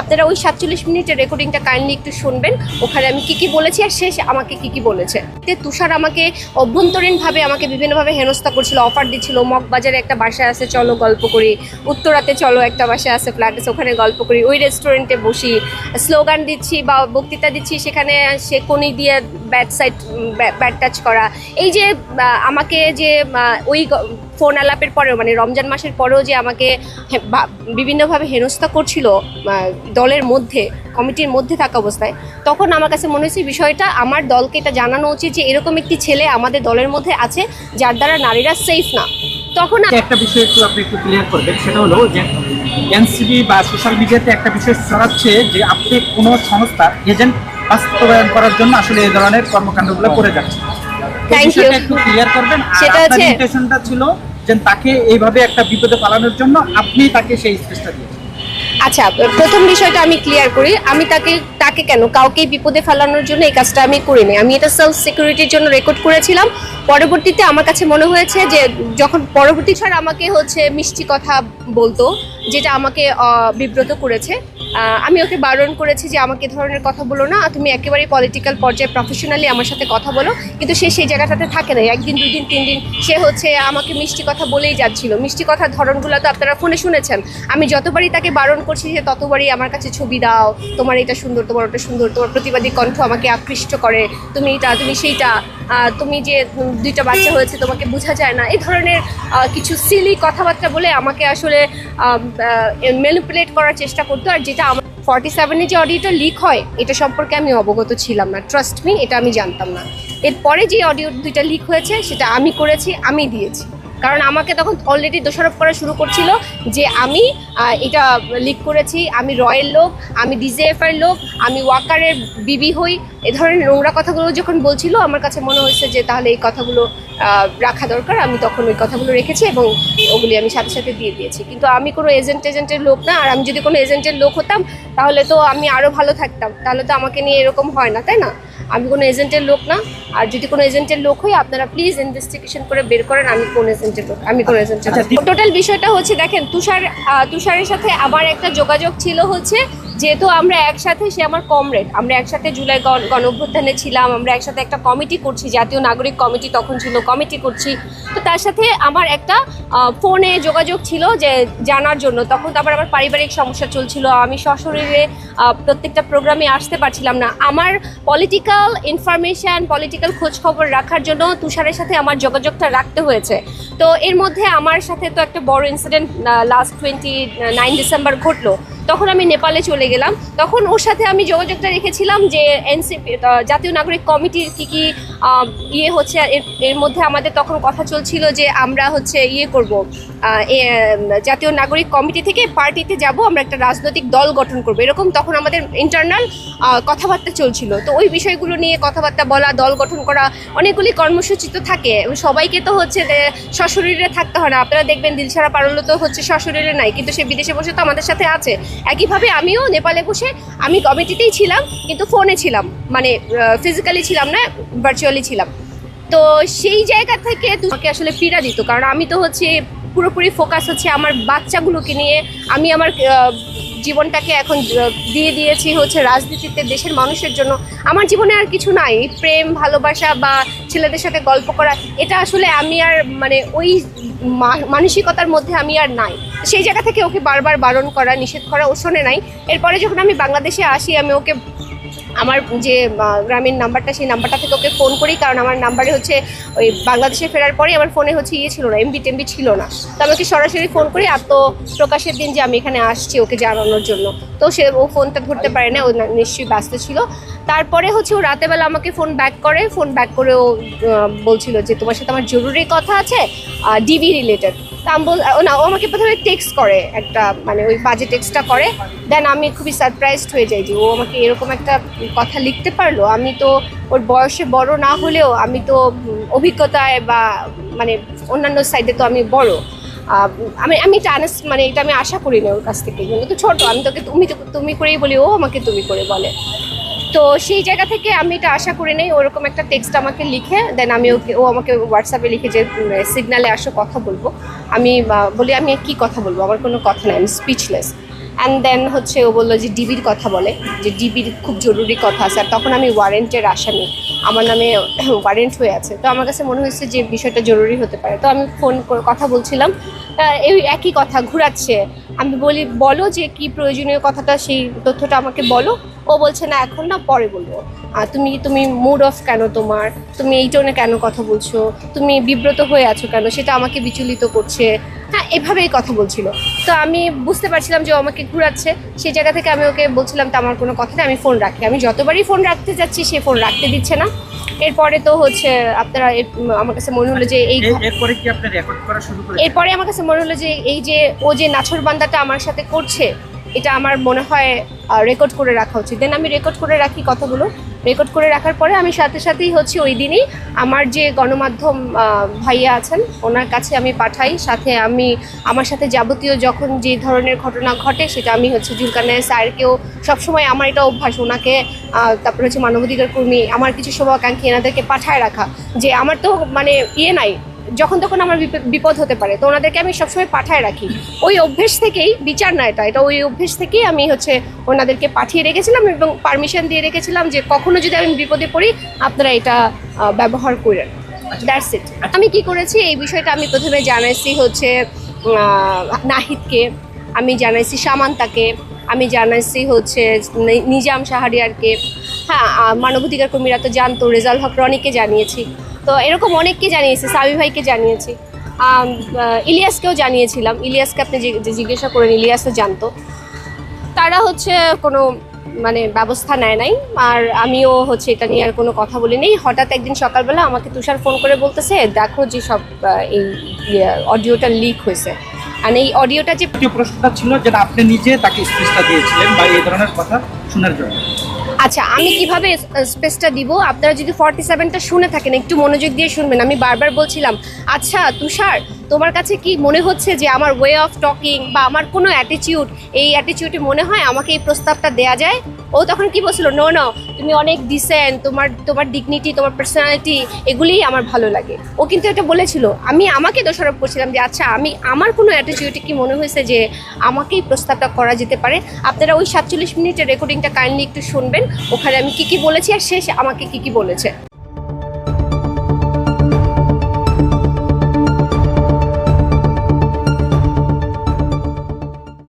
আপনারা ওই সাতচল্লিশ মিনিটের রেকর্ডিংটা কাইন্ডলি একটু শুনবেন। ওখানে আমি কি কি বলেছি আর শেষ আমাকে কি কি বলেছে। তুষার আমাকে অভ্যন্তরীণভাবে আমাকে বিভিন্নভাবে হেনস্থা করছিল, অফার দিচ্ছিল। মগবাজারে একটা বাসায় আছে, চলো গল্প করি। উত্তরাতে চলো একটা বাসায় আছে ফ্ল্যাট আছে, ওখানে গল্প করি। ওই রেস্টুরেন্টে বসি। স্লোগান দিচ্ছি বা বক্তৃতা দিচ্ছি, সেখানে সে কোনি দিয়ে ব্যাড সাইড ব্যাট টাচ করা। এই যে আমাকে যে ওই ফোন আলাপের পরেও মানে রমজান মাসের পরেও যে আমাকে বিভিন্নভাবে হেনস্থা করছিল দলের মধ্যে, কমিটির মধ্যে থাকা অবস্থায়, তখন আমার কাছে মনে হয়েছে বিষয়টা, আমার দলকে এটা জানানো উচিত যে এরকম একটি ছেলে আমাদের দলের মধ্যে আছে, যার দ্বারা নারীরা সেফ না। তখন একটা বিষয় একটু আপনি একটু ক্লিয়ার করবেন, সেটা হলো যে এনসিবি বা সোশ্যাল মিডিয়াতে একটা বিষয় ছড়াচ্ছে যে আপনি কোনো সংস্থার এজেন্ট বাস্তবায়ন করার জন্য আসলে এই ধরনের কর্মকাণ্ডগুলো করে যাচ্ছে একটু ক্লিয়ার করবেন। সেটা হচ্ছে- ইন্টেনশনটা ছিল যে তাকে এইভাবে একটা বিপদে পালানোর জন্য আপনি তাকে সেই স্পেসটা দিয়েছেন। আচ্ছা প্রথম বিষয়টা আমি ক্লিয়ার করি। আমি তাকে তাকে কেন? কাউকে বিপদে ফেলানোর জন্য এই কাজটা আমি করিনি। আমি এটা সেলফ সিকিউরিটির জন্য রেকর্ড করেছিলাম। পরবর্তীতে আমার কাছে মনে হয়েছে যে যখন পরবর্তী ছাড় আমাকে হচ্ছে মিষ্টি কথা বলতো যেটা আমাকে বিব্রত করেছে আমি ওকে বারণ করেছি যে আমাকে ধরনের কথা বলো না, তুমি একেবারেই পলিটিক্যাল পর্যায়ে প্রফেশনালি আমার সাথে কথা বলো, কিন্তু সে সেই জায়গাটাতে থাকে না একদিন দুই দিন তিন দিন সে হচ্ছে আমাকে মিষ্টি কথা বলেই যাচ্ছিল। মিষ্টি কথার ধরনগুলো তো আপনারা ফোনে শুনেছেন। আমি যতবারই তাকে বারণ করছি যে ততবারই আমার কাছে ছবি দাও, তোমার এটা সুন্দর, তোমার ওটা সুন্দর, তোমার প্রতিবাদী কণ্ঠ আমাকে আকৃষ্ট করে, তুমি এটা, তুমি সেইটা। তুমি যে দুইটা বাচ্চা হয়েছে, তোমাকে বোঝা যায় না। এই ধরনের কিছু সিলি কথাবার্তা বলে আমাকে আসলে ম্যানিপুলেট করার চেষ্টা করতো। আর যেটা আমার ফর্টি সেভেনে যে অডিওটা লিক হয়, এটা সম্পর্কে আমি অবগত ছিলাম না। ট্রাস্ট মি এটা আমি জানতাম না। এরপরে যে অডিও দুইটা লিক হয়েছে, সেটা আমি করেছি, আমি দিয়েছি। কারণ আমাকে তখন অলরেডি দোষারোপ করা শুরু করছিল যে আমি এটা লিক করেছি, আমি রয়ের লোক, আমি ডিজেএফআর লোক, আমি ওয়াকারের বিবি হই এ ধরনের নোংরা কথাগুলো যখন বলছিল আমার কাছে মনে হয়েছে যে তাহলে এই কথাগুলো রাখা দরকার। আমি তখন ওই কথাগুলো রেখেছি এবং ওগুলি আমি সাথে সাথে দিয়ে দিয়েছি। কিন্তু আমি কোনো এজেন্ট এজেন্টের লোক না আর আমি যদি কোনো এজেন্টের লোক হতাম তাহলে তো আমি আরও ভালো থাকতাম। তাহলে তো আমাকে নিয়ে এরকম হয় না তাই না? আমি কোনো এজেন্টের লোক না আর যদি কোনো এজেন্টের লোক হই আপনারা প্লিজ ইনভেস্টিগেশন করে বের করেন আমি কোন এজেন্টের লোক আমি কোন এজেন্টের আচ্ছা, টোটাল বিষয়টা হচ্ছে দেখেন তুষার তুষারের সাথে আমার একটা যোগাযোগ ছিল হচ্ছে যেহেতু আমরা একসাথে, সে আমার কমরেড আমরা একসাথে জুলাই গণ- অভ্যুত্থানে ছিলাম, আমরা একসাথে একটা কমিটি করছি, জাতীয় নাগরিক কমিটি তখন ছিল কমিটি করছি। তো তার সাথে আমার একটা ফোনে যোগাযোগ ছিল যে জানার জন্য। তখন তো আবার আমার পারিবারিক সমস্যা চলছিল, আমি সশরীরে প্রত্যেকটা প্রোগ্রামে আসতে পারছিলাম না। আমার পলিটিক্যাল ইনফরমেশন পলিটিক্যাল খোঁজ খবর রাখার জন্য তুষারের সাথে আমার যোগাযোগটা রাখতে হয়েছে। তো এর মধ্যে আমার সাথে তো একটা বড় incident last twenty nine December ঘটলো। তখন আমি নেপালে চলে গেলাম। তখন ওর সাথে আমি যোগাযোগটা রেখেছিলাম যে এনসিপি জাতীয় নাগরিক কমিটির কি কি ইয়ে হচ্ছে, এর মধ্যে আমাদের তখন কথা চলছিল যে আমরা হচ্ছে ইয়ে করব জাতীয় নাগরিক কমিটি থেকে পার্টিতে যাব, আমরা একটা রাজনৈতিক দল গঠন করব। এরকম তখন আমাদের ইন্টারনাল কথাবার্তা চলছিল। তো ওই বিষয়গুলো নিয়ে কথাবার্তা বলা, দল গঠন করা, অনেকগুলি কর্মসূচি তো থাকে। সবাইকে তো হচ্ছে সশরীরে থাকতে হয় না। আপনারা দেখবেন দিলছাড়া পারল তো হচ্ছে সশরীরে নাই, কিন্তু সে বিদেশে বসে তো আমাদের সাথে আছে। একইভাবে আমিও নেপালে বসে, আমি কমিটিতেই ছিলাম, কিন্তু ফোনে ছিলাম মানে ফিজিক্যালি ছিলাম না ভার্চুয়ালি ছিলাম। তো সেই জায়গা থেকে তোমাকে আসলে ফিরা দিত, কারণ আমি তো হচ্ছে পুরোপুরি ফোকাস হচ্ছে আমার বাচ্চাগুলোকে নিয়ে। আমি আমার জীবনটাকে এখন দিয়ে দিয়েছি হচ্ছে রাজনীতিতে দেশের মানুষের জন্য। আমার জীবনে আর কিছু নাই। প্রেম, ভালোবাসা বা ছেলেদের সাথে গল্প করা, এটা আসলে আমি আর মানে ওই মানসিকতার মধ্যে আমি আর নাই। সেই জায়গা থেকে ওকে বারবার বারণ করা, নিষেধ করা ও শোনে নাই। এরপরে যখন আমি বাংলাদেশে আসি, আমি ওকে আমার যে গ্রামীণ নাম্বারটা, সেই নাম্বারটা থেকে ওকে ফোন করি, কারণ আমার নাম্বারে হচ্ছে ওই বাংলাদেশে ফেরার পরে আমার ফোনে হচ্ছে ইয়ে ছিল না এমবি টেমবি ছিল না। তো আমি ওকে সরাসরি ফোন করি আত্মপ্রকাশের দিন যে আমি এখানে আসছি ওকে জানানোর জন্য। তো সে, ও ফোনটা ধরতে পারে না, ও নিশ্চয়ই ব্যস্ত ছিল। তারপরে হচ্ছে ও রাতেবেলা আমাকে ফোন ব্যাক করে ফোন ব্যাক করে ও বলছিল যে, তোমার সাথে আমার জরুরি কথা আছে ডিবি রিলেটেড তা আমি বল না, ও আমাকে প্রথমে টেক্সট করে একটা মানে ওই বাজে টেক্সটটা করে। দেন আমি খুবই সারপ্রাইজড হয়ে যাই যে ও আমাকে এরকম একটা কথা লিখতে পারল। আমি তো ওর বয়সে বড় না হলেও আমি তো অভিজ্ঞতায় বা মানে অন্যান্য সাইডে তো আমি বড়। আমি আমি এটা আনাস- মানে এটা আমি আশা করি না ওর কাছ থেকে। কিন্তু তো ছোট, আমি তোকে, তুমি তুমি করেই বলি, ও আমাকে তুমি করে বলে। তো সেই জায়গা থেকে আমি এটা আশা করি নেই, ওরকম একটা টেক্সট আমাকে লিখে দেন আমি ওকে, ও আমাকে হোয়াটসঅ্যাপে লিখে যে সিগনালে আসো, কথা বলব। আমি বলি, আমি কি কথা বলব? আমার কোনো কথা নাই, আমি স্পিচলেস অ্যান্ড দেন হচ্ছে ও বলল যে ডিবির কথা বলে, যে ডিবির খুব জরুরি কথা আর তখন আমি ওয়ারেন্টের আসামি। আমার নামে ওয়ারেন্ট হয়ে আছে। তো আমার কাছে মনে হয়েছে যে বিষয়টা জরুরি হতে পারে। তো আমি ফোন কথা বলছিলাম। এই একই কথা ঘুরাচ্ছে। আমি বলি, বলো যে কি প্রয়োজনীয় কথাটা, সেই তথ্যটা আমাকে বলো। ও বলছে, না, এখন না, পরে বলব। আর তুমি তুমি মুড অফ কেন তোমার? তুমি এই টোনে কেন কথা বলছো? তুমি বিব্রত হয়ে আছো কেন? সেটা আমাকে বিচলিত করছে। হ্যাঁ এভাবেই কথা বলছিল। তো আমি বুঝতে পারছিলাম যে ও আমাকে ঘুরাচ্ছে। সেই জায়গা থেকে আমি ওকে বলছিলাম তো আমার কোনো কথা নেই, আমি ফোন রাখি। আমি যতবারই ফোন রাখতে যাচ্ছি সে ফোন রাখতে দিচ্ছে না। এরপরে তো হচ্ছে আপনারা আমার কাছে মনে হলো যে এই এরপরে কি আপনি রেকর্ড করা শুরু এরপরে আমার কাছে মনে হলো যে এই যে ও যে নাছর বান্দাটা আমার সাথে করছে এটা আমার মনে হয় রেকর্ড করে রাখা উচিত। দেন আমি রেকর্ড করে রাখি কথাগুলো। রেকর্ড করে রাখার পরে আমি সাথে সাথেই হচ্ছে ওই দিনই। আমার যে গণমাধ্যম ভাইয়া আছেন, ওনার কাছে আমি পাঠাই। সাথে আমি, আমার সাথে যাবতীয় যখন যে ধরনের ঘটনা ঘটে, সেটা আমি হচ্ছে জুলকানের স্যারকেও সবসময় আমার এটা অভ্যাস। ওনাকে তারপরে হচ্ছে মানবাধিকার কর্মী, আমার কিছু শুভাকাঙ্ক্ষী এনাদেরকে পাঠায় রাখা। যে আমার তো মানে ইয়ে নাই যখন তখন আমার বিপ- বিপদ হতে পারে তো ওনাদেরকে আমি সবসময় পাঠায় রাখি। ওই অভ্যেস থেকেই বিচার না এটা এটা ওই অভ্যেস থেকেই আমি হচ্ছে ওনাদেরকে পাঠিয়ে রেখেছিলাম এবং পারমিশন দিয়ে রেখেছিলাম যে কখনো যদি আমি বিপদে পড়ি আপনারা এটা ব্যবহার করেন। দ্যাটস ইট আমি কি করেছি এই বিষয়টা আমি প্রথমে জানাইছি হচ্ছে নাহিদকে আমি জানাইছি সামান্তাকে আমি জানাইছি হচ্ছে নিজাম শাহরিয়ারকে। হ্যাঁ মানবাধিকার কর্মীরা তো জানতো রেজাল হক রনিকে জানিয়েছি। তো এরকম অনেককে জানিয়েছি, সাবি ভাইকে জানিয়েছি ইলিয়াসকেও জানিয়েছিলাম। ইলিয়াসকে আপনি জিজ্ঞাসা করেন, ইলিয়াসও জানতো। তারা হচ্ছে কোনো মানে ব্যবস্থা নেয় নাই, আর আমিও হচ্ছে এটা নিয়ে আর কোনো কথা বলিনি হঠাৎ একদিন সকালবেলা আমাকে তুষার ফোন করে বলতেছে, দেখো যে সব এই অডিওটা লিক হয়েছে। আর এই অডিওটা যে প্রশ্নটা ছিল যেটা আপনি নিজে তাকে স্পেসটা দিয়েছিলেন বা এই ধরনের কথা শোনার জন্য। আচ্ছা আমি কীভাবে স্পেসটা দিব? আপনারা যদি ফর্টি সেভেনটা শুনে থাকেন, একটু মনোযোগ দিয়ে শুনবেন। আমি বারবার বলছিলাম আচ্ছা তুষার তোমার কাছে কি মনে হচ্ছে যে আমার ওয়ে অফ টকিং বা আমার কোনো অ্যাটিটিউড এই অ্যাটিটিউডে মনে হয় আমাকে এই প্রস্তাবটা দেয়া যায়? ও তখন কি বলছিল নো নো তুমি অনেক ডিসেন্ট তোমার তোমার ডিগনিটি তোমার পার্সোনালিটি এগুলিই আমার ভালো লাগে। ও কিন্তু এটা বলেছিল। আমি আমাকে দোষারোপ করছিলাম যে আচ্ছা আমি, আমার কোনো অ্যাটিটিউডে কি মনে হয়েছে যে আমাকেই প্রস্তাবটা করা যেতে পারে? আপনারা ওই সাতচল্লিশ মিনিটের রেকর্ডিংটা কাইন্ডলি একটু শুনবেন। ওখানে আমি কি কি বলেছি আর শেষ আমাকে কি কি বলেছে।